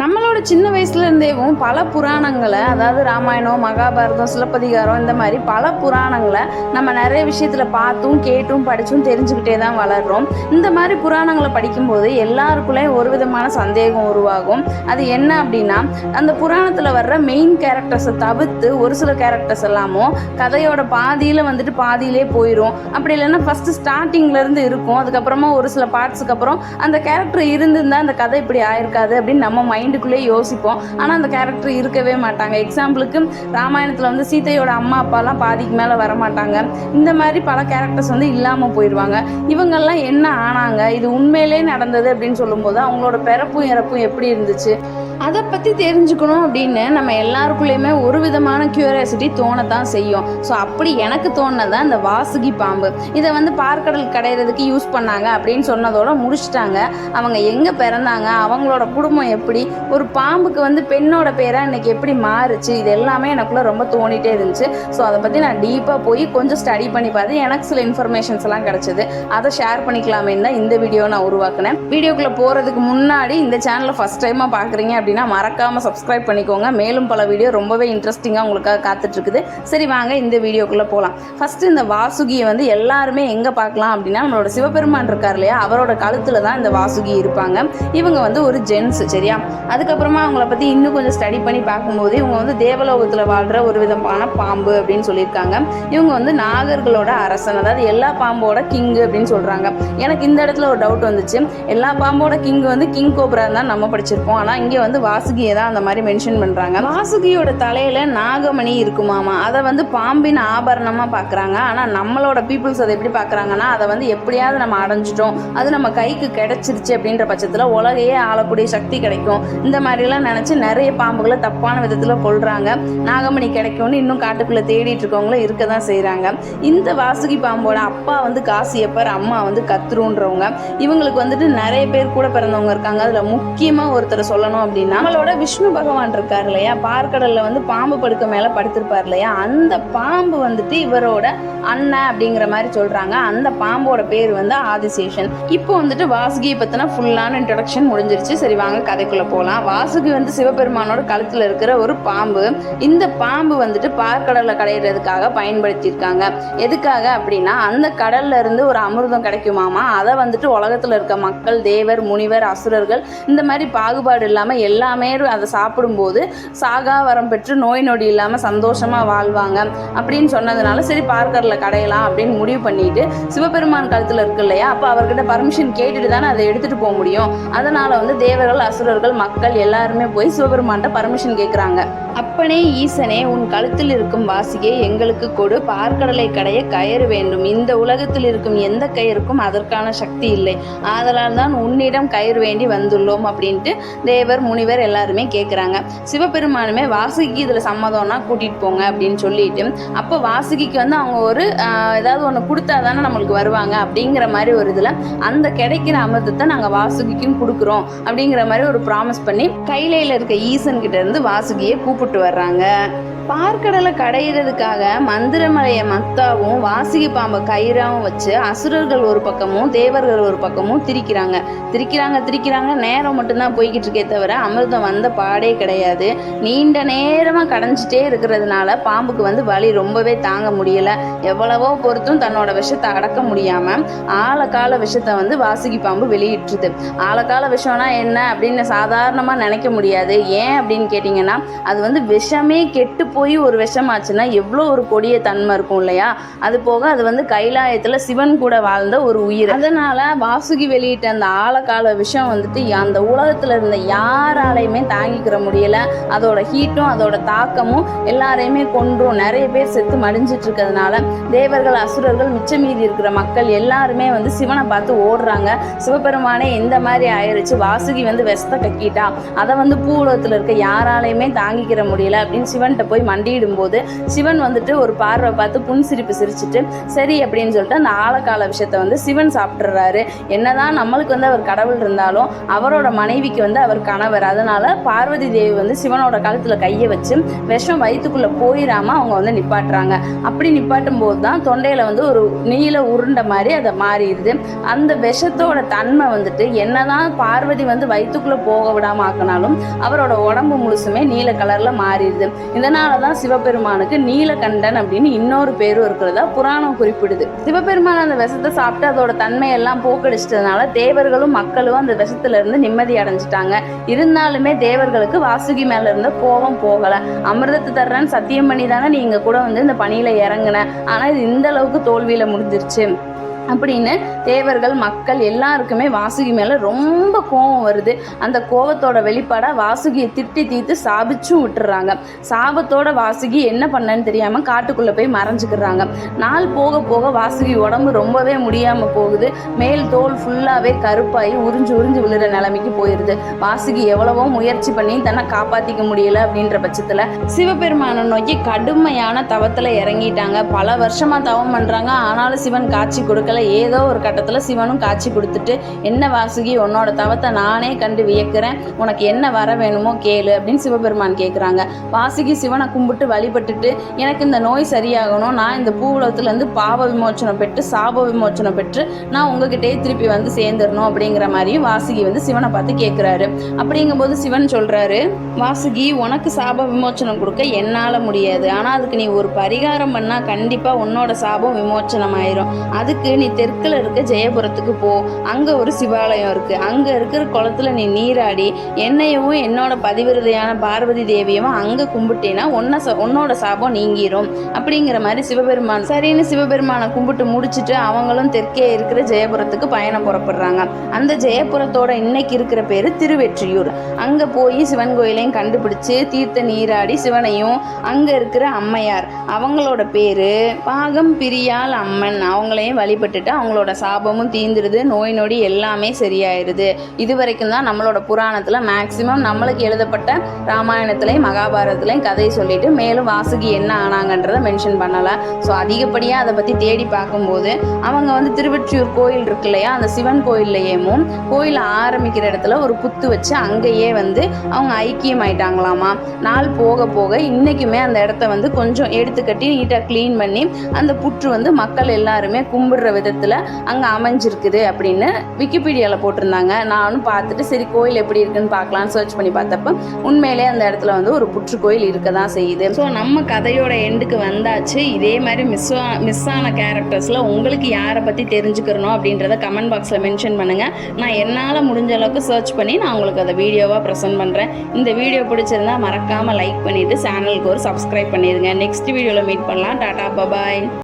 நம்மளோட சின்ன வயசுல இருந்தேவும் பல புராணங்களை அதாவது ராமாயணம் மகாபாரதம் சிலப்பதிகாரம் இந்த மாதிரி பல புராணங்களை நம்ம நிறைய விஷயத்துல பார்த்தும் கேட்டும் படிச்சும் தெரிஞ்சுக்கிட்டே தான் வளர்றோம். இந்த மாதிரி புராணங்களை படிக்கும்போது எல்லாருக்குள்ளே ஒரு விதமான சந்தேகம் உருவாகும். அது என்ன அப்படின்னா அந்த புராணத்தில் வர்ற மெயின் கேரக்டர்ஸை தவிர்த்து ஒரு சில கேரக்டர்ஸ் எல்லாமும் கதையோட பாதியில் வந்துட்டு பாதியிலே போயிடும் அப்படி இல்லைன்னா ஃபஸ்ட்டு ஸ்டார்டிங்லேருந்து இருக்கும். அதுக்கப்புறமா ஒரு சில பார்ட்ஸுக்கு அப்புறம் அந்த கேரக்டர் இருந்திருந்தால் அந்த கதை இப்படி ஆயிருக்காது அப்படின்னு நம்ம மைண்டுக்குள்ளே யோசிப்போம். ஆனால் அந்த கேரக்டர் இருக்கவே மாட்டாங்க. எக்ஸாம்பிளுக்கு ராமாயணத்தில் வந்து சீதையோட அம்மா அப்பாலாம் பாதிக்கு மேலே வரமாட்டாங்க. இந்த மாதிரி பல கேரக்டர்ஸ் வந்து இல்லாமல் போயிடுவாங்க இவங்கெல்லாம் என்ன ஆனாங்க? இது உண்மையிலே நடந்தது அப்படின்னு சொல்லும்போது அவங்களோட பிறப்பும் இறப்பும் எப்படி இருந்துச்சு? அதை பற்றி தெரிஞ்சுக்கணும் அப்படின்னு நம்ம எல்லாருக்குள்ளேயுமே ஒரு விதமான க்யூரியாசிட்டி தோணத்தான் செய்யும். ஸோ அப்படி எனக்கு தோணுனது இந்த வாசுகி பாம்பு. இதை வந்து பார்க்கடல் கடையிறதுக்கு யூஸ் பண்ணாங்க அப்படின்னு சொன்னதோட முடிச்சிட்டாங்க. அவங்க எங்கே பிறந்தாங்க? அவங்களோட குடும்பம் எப்படி? ஒரு பாம்புக்கு வந்து பெண்ணோட பேராக இன்னைக்கு எப்படி மாறுச்சு? இது எல்லாமே எனக்குள்ள ரொம்ப தோணிட்டே இருந்துச்சு. ஸோ அதை பற்றி நான் டீப்பாக போய் கொஞ்சம் ஸ்டடி பண்ணி பார்த்து எனக்கு சில இன்ஃபர்மேஷன்ஸ் எல்லாம் கிடச்சிது. அதை ஷேர் பண்ணிக்கலாமேன்னு தான் இந்த வீடியோ நான் உருவாக்குனேன். வீடியோக்குள்ளே போகிறதுக்கு முன்னாடி இந்த சேனலை ஃபஸ்ட் டைமாக பார்க்குறீங்க அப்படின்னா மறக்காமல் சப்ஸ்கிரைப் பண்ணிக்கோங்க. மேலும் பல வீடியோ ரொம்பவே இன்ட்ரெஸ்டிங்காக உங்களுக்காக காத்துட்ருக்குது. சரி வாங்க இந்த வீடியோக்குள்ளே போகலாம் ஃபஸ்ட்டு இந்த வாசுகியை வந்து எல்லாருமே எங்கே பார்க்கலாம் அப்படின்னா நம்மளோட சிவபெருமான் இருக்கார் இல்லையா? அவரோட கழுத்தில் தான் இந்த வாசுகி இருப்பாங்க. இவங்க வந்து ஒரு ஜென்ஸ் சரியா? அதுக்கப்புறமா அவங்கள பற்றி இன்னும் கொஞ்சம் ஸ்டடி பண்ணி பார்க்கும்போது இவங்க வந்து தேவலோகத்தில் வாழ்கிற ஒரு விதமான பாம்பு அப்படின்னு சொல்லியிருக்காங்க. இவங்க வந்து நாகர்களோட அரசன் அதாவது எல்லா பாம்போட கிங்கு அப்படின்னு சொல்கிறாங்க எனக்கு இந்த இடத்துல ஒரு டவுட் வந்துச்சு. எல்லா பாம்போட கிங் வந்து கிங் கோப்ரா தான் நம்ம படிச்சிருப்போம். ஆனால் இங்கே வந்து வாசுகியை தான் அந்த மாதிரி மென்ஷன் பண்ணுறாங்க வாசுகியோட தலையில் நாகமணி இருக்குமாமா? அதை வந்து பாம்பின் ஆபரணமாக பார்க்குறாங்க. ஆனால் நம்மளோட பீப்புள்ஸ் அதை எப்படி பார்க்குறாங்கன்னா அதை வந்து எப்படியாவது நம்ம அடைஞ்சிட்டோம். அது நம்ம கைக்கு கிடைச்சிருச்சு அப்படின்ற பட்சத்தில் உலகையே ஆளக்கூடிய சக்தி கிடைக்கும். இந்த மாதிரிலாம் நினச்சி நிறைய பாம்புகளை தப்பான விதத்தில் கொள்கிறாங்க நாகமணி கிடைக்கும்னு இன்னும் காட்டுக்குள்ளே தேடிட்டு இருக்கவங்களும் இருக்க தான் செய்கிறாங்க இந்த வாசுகி பாம்போட அப்பா வந்து காசியப்பர் அம்மா வந்து கத்ருன்றவங்க. இவங்களுக்கு வந்துட்டு நிறைய பேர் கூட பிறந்தவங்க இருக்காங்க. அதில் முக்கியமாக ஒருத்தர் சொல்லணும் அப்படின்னா நம்மளோட விஷ்ணு பகவான் இருக்கார் இல்லையா? பார்க்கடலில் வந்து பாம்பு படுக்க மேலே படுத்திருப்பார் இல்லையா? அந்த பாம்பு வந்துட்டு இவரோட அண்ணன் அப்படிங்கிற மாதிரி சொல்கிறாங்க அந்த பாம்போட பேர் வந்து ஆதிசேஷன். இப்போ வந்துட்டு வாசுகியை பற்றின ஃபுல்லான இன்ட்ரடக்ஷன் முடிஞ்சிருச்சு. சரி வாங்க கதைக்குள்ளே போகலாம் வாசுகி வந்து சிவபெருமானோட கழுத்தில் இருக்கிற ஒரு பாம்பு. இந்த பாம்பு வந்துட்டு பார்க்கடலை கடையிறதுக்காக பயன்படுத்தியிருக்காங்க. எதுக்காக அப்படின்னா அந்த கடல்ல இருந்து ஒரு அமிர்தம் கிடைக்குமாமா? அதை வந்துட்டு உலகத்தில் இருக்க மக்கள் தேவர் முனிவர் அசுரர்கள் இந்த மாதிரி பாகுபாடு இல்லாமல் எல்லாமே அதை சாப்பிடும்போது சாகா வரம் பெற்று நோய் நொடி இல்லாமல் சந்தோஷமாக வாழ்வாங்க அப்படின்னு சொன்னதுனால சரி பார்க்கடலை கடையலாம் அப்படின்னு முடிவு பண்ணிட்டு சிவபெருமான் கழுத்தில் இருக்கு இல்லையா? அப்போ அவர்கிட்ட பர்மிஷன் கேட்டுட்டு தானே அதை எடுத்துகிட்டு போக முடியும். அதனால் வந்து தேவர்கள் அசுரர்கள் மக்கள் எல்லாருமே போய் சிவபெருமான்கிட்ட பர்மிஷன் கேட்குறாங்க அப்பனே ஈசனே உன் கழுத்தில் இருக்கும் வாசியை எங்களுக்கு கொடு. பார்க்கடலை கடைய கயிறு வேண்டும். இந்த உலகத்தில் இருக்கும் எந்த கயிறுக்கும் அதற்கான சக்தி இல்லை. ஆதலால் தான் உன்னிடம் கயிறு வேண்டி வந்துள்ளோம் அப்படின்ட்டு தேவர் முனிவர் எல்லாருமே கேட்குறாங்க சிவபெருமானுமே வாசுகிக்கு இதில் சம்மதம்னா கூட்டிகிட்டு போங்க அப்படின்னு சொல்லிட்டு அப்போ வாசுகிக்கு வந்து அவங்க ஒரு ஏதாவது ஒன்று கொடுத்தா தானே நம்மளுக்கு வருவாங்க அப்படிங்கிற மாதிரி ஒரு இதில் அந்த கிடைக்கிற அமிர்தத்தை நாங்கள் வாசுகிக்கும் கொடுக்குறோம் அப்படிங்கிற மாதிரி ஒரு ப்ராமிஸ் பண்ணி கைலையில் இருக்க ஈசன் கிட்ட இருந்து வாசுகியை கூப்பிட்டு வர்றாங்க. பார்க்கடலை கடையிறதுக்காக மந்திரமலையை மத்தாவும் வாசிகி பாம்பை கயிறாவும் வச்சு அசுரர்கள் ஒரு பக்கமும் தேவர்கள் ஒரு பக்கமும் திரிக்கிறாங்க. திரிக்கிறாங்க திரிக்கிறாங்க. நேரம் மட்டும்தான் போய்கிட்டு இருக்கே தவிர அமிர்தம் வந்த பாடே கிடையாது. நீண்ட நேரமாக கடைஞ்சிட்டே இருக்கிறதுனால பாம்புக்கு வந்து வலி ரொம்பவே தாங்க முடியல. எவ்வளவோ பொறுத்தும் தன்னோட விஷத்தை அடக்க முடியாம ஆழக்கால விஷத்தை வந்து வாசுகி பாம்பு வெளியிட்டுருது. ஆழக்கால விஷம்னா என்ன அப்படின்னு சாதாரணமாக நினைக்க முடியாது. ஏன் அப்படின்னு கேட்டிங்கன்னா அது வந்து விஷமே கெட்டு போய் ஒரு விஷமாச்சுன்னா எவ்வளோ ஒரு கொடிய தன்மை இருக்கும் இல்லையா? அது போக அது வந்து கைலாயத்தில் சிவன் கூட வாழ்ந்த ஒரு உயிர். அதனால வாசுகி வெளியிட்ட அந்த ஆழக்கால விஷம் வந்துட்டு அந்த உலகத்தில் இருந்த யாராலையுமே தாங்கிக்கிற முடியல. அதோட ஹீட்டும் அதோட தாக்கமும் எல்லாரையுமே கொன்றும். நிறைய பேர் செத்து மடிஞ்சிட்டு இருக்கிறதுனால தேவர்கள் அசுரர்கள் மிச்சம் மீதி இருக்கிற மக்கள் எல்லாருமே வந்து சிவனை பார்த்து ஓடுறாங்க. சிவபெருமானே இந்த மாதிரி ஆயிடுச்சு வாசுகி வந்து விஷத்தை கக்கிட்டா. அதை வந்து பூலோகத்தில் இருக்க யாராலையுமே தாங்கிக்கிற முடியல அப்படின்னு சிவன்கிட்ட போய் போய் மண்டியிடும்போது சிவன் வந்துட்டு ஒரு பார்வை பார்த்து புன்சிரிப்பு சிரிச்சிட்டு சரி அப்படின்னு சொல்லிட்டு அந்த ஆழக்கால விஷயத்த வந்து சிவன் சாப்பிட்றாரு என்னதான் நம்மளுக்கு வந்து அவர் கடவுள் இருந்தாலும் அவரோட மனைவிக்கு வந்து அவர் கணவர். அதனால பார்வதி தேவி வந்து சிவனோட கழுத்தில் கையை வச்சு விஷம் வயிற்றுக்குள்ளே போயிடாம அவங்க வந்து நிப்பாட்டுறாங்க. அப்படி நிப்பாட்டும் போது தான் தொண்டையில் வந்து ஒரு நீல உருண்டை மாதிரி அதை மாறிடுது. அந்த விஷத்தோட தன்மை வந்துட்டு என்னதான் பார்வதி வந்து வயிற்றுக்குள்ளே போக விடாம ஆக்கினாலும் அவரோட உடம்பு முழுசுமே நீல கலரில் மாறிடுது. இதனால் தான் சிவபெருமானுக்கு நீலகண்டன் அப்படின்னு இன்னொரு பேரும் இருக்கிறதா புராணம் குறிப்பிடுது. சிவபெருமான் அந்த விஷத்தை சாப்பிட்டு அதோட தன்மையெல்லாம் போக்கடிச்சிட்டதுனால தேவர்களும் மக்களும் அந்த விஷத்துல இருந்து நிம்மதி அடைஞ்சிட்டாங்க. இருந்தாலுமே தேவர்களுக்கு வாசுகி மேல இருந்த கோபம் போகல. அமிர்தத்தை தர்றேன்னு சத்தியம் பண்ணி தானே நீங்க கூட வந்து இந்த பணியில இறங்கின. ஆனா இது இந்த அளவுக்கு தோல்வியில முடிஞ்சிருச்சு. அப்படின்னு தேவர்கள் மக்கள் எல்லாருக்குமே வாசுகி மேலே ரொம்ப கோபம் வருது. அந்த கோபத்தோட வெளிப்பாடாக வாசுகியை திட்டி தீர்த்து சாபிச்சும் விட்டுறாங்க. சாபத்தோட வாசுகி என்ன பண்ணன்னு தெரியாமல் காட்டுக்குள்ளே போய் மறைஞ்சுக்கிறாங்க. நாள் போக போக வாசுகி உடம்பு ரொம்பவே முடியாமல் போகுது. மேல் தோல் ஃபுல்லாகவே கருப்பாகி உறிஞ்சு உறிஞ்சு விழுற நிலைமைக்கு போயிடுது வாசுகி எவ்வளவோ முயற்சி பண்ணி தன்னை காப்பாற்றிக்க முடியல அப்படின்ற பட்சத்தில் சிவபெருமானை நோக்கி கடுமையான தவத்தில் இறங்கிட்டாங்க. பல வருஷமாக தவம் பண்ணுறாங்க ஆனாலும் சிவன் காட்சி கொடுக்க கொடுக்கல ஏதோ ஒரு கட்டத்தில் சிவனும் காட்சி கொடுத்துட்டு என்ன வாசுகி உன்னோட தவத்தை நானே கண்டு வியக்கிறேன். உனக்கு என்ன வர வேணுமோ கேளு அப்படின்னு சிவபெருமான் கேட்குறாங்க வாசுகி சிவனை கும்பிட்டு வழிபட்டுட்டு எனக்கு இந்த நோய் சரியாகணும். நான் இந்த பூவுலகத்துலேருந்து பாவ விமோச்சனம் பெற்று சாப விமோச்சனம் பெற்று நான் உங்ககிட்டயே திருப்பி வந்து சேர்ந்துடணும் அப்படிங்கிற மாதிரியும் வாசுகி வந்து சிவனை பார்த்து கேட்குறாரு அப்படிங்கும்போது சிவன் சொல்கிறாரு வாசுகி உனக்கு சாப விமோச்சனம் கொடுக்க என்னால் முடியாது. ஆனால் அதுக்கு நீ ஒரு பரிகாரம் பண்ணால் கண்டிப்பாக உன்னோட சாபம் விமோச்சனம் ஆயிரும் அதுக்கு நீ தெற்கில் இருக்க ஜெயபுரத்துக்கு போ. அங்கே ஒரு சிவாலயம் இருக்குது அங்கே இருக்கிற குளத்துல நீ நீராடி என்னையவும் என்னோட பதிவிரதையான பார்வதி தேவியும் அங்கே கும்பிட்டேன்னா உன்ன ச உன்னோட சாபம் நீங்கிரும். அப்படிங்கிற மாதிரி சிவபெருமான் சரின்னு சிவபெருமானை கும்பிட்டு முடிச்சுட்டு அவங்களும் தெற்கே இருக்கிற ஜெயபுரத்துக்கு பயணம் புறப்படுறாங்க. அந்த ஜெயபுரத்தோட இன்னைக்கு இருக்கிற பேர் திருவெற்றியூர். அங்கே போய் சிவன் கோயிலையும் கண்டுபிடிச்சு தீர்த்த நீராடி சிவனையும் அங்கே இருக்கிற அம்மையார் அவங்களோட பேர் பாகம் பிரியால் அம்மன். அவங்களையும் வழிபட்டு வழிபட்டுட்டு அவங்களோட சாபமும் தீந்துடுது நோய் நொடி எல்லாமே சரியாயிருது. இது வரைக்கும் தான் நம்மளோட புராணத்தில் மேக்சிமம் நம்மளுக்கு எழுதப்பட்ட ராமாயணத்துலையும் மகாபாரதத்துலையும் கதை சொல்லிட்டு மேலும் வாசுகி என்ன ஆனாங்கன்றதை மென்ஷன் பண்ணலை. ஸோ அதிகப்படியாக அதை பற்றி தேடி பார்க்கும்போது அவங்க வந்து திருவற்றியூர் கோயில் இருக்கு இல்லையா அந்த சிவன் கோயில்லையேமும் கோயில் ஆரம்பிக்கிற இடத்துல ஒரு புத்து வச்சு அங்கேயே வந்து அவங்க ஐக்கியம் ஆயிட்டாங்களாமா நாள் போக போக இன்னைக்குமே அந்த இடத்த வந்து கொஞ்சம் எடுத்து கட்டி நீட்டாக க்ளீன் பண்ணி அந்த புற்று வந்து மக்கள் எல்லாருமே கும்பிடுற விதத்தில் அங்கே அமைஞ்சிருக்குது அப்படின்னு விக்கிபீடியாவில் போட்டிருந்தாங்க. நானும் பார்த்துட்டு சரி கோயில் எப்படி இருக்குன்னு பார்க்கலான்னு சர்ச் பண்ணி பார்த்தப்ப உண்மையிலே அந்த இடத்துல வந்து ஒரு புற்றுக்கோயில் இருக்க தான் செய்யுது. ஸோ நம்ம கதையோட எண்டுக்கு வந்தாச்சு. இதே மாதிரி மிஸ் மிஸ் ஆன கேரக்டர்ஸில் உங்களுக்கு யாரை பற்றி தெரிஞ்சுக்கிறணும் அப்படின்றத கமெண்ட் பாக்ஸில் மென்ஷன் பண்ணுங்கள் நான் என்னால் முடிஞ்ச அளவுக்கு சர்ச் பண்ணி நான் உங்களுக்கு அதை வீடியோவாக ப்ரெசென்ட் பண்ணுறேன் இந்த வீடியோ பிடிச்சிருந்தா மறக்காமல் லைக் பண்ணிவிட்டு சேனலுக்கு ஒரு சப்ஸ்கிரைப் பண்ணிடுங்க. நெக்ஸ்ட் வீடியோவில் மீட் பண்ணலாம். டாடா பபாய்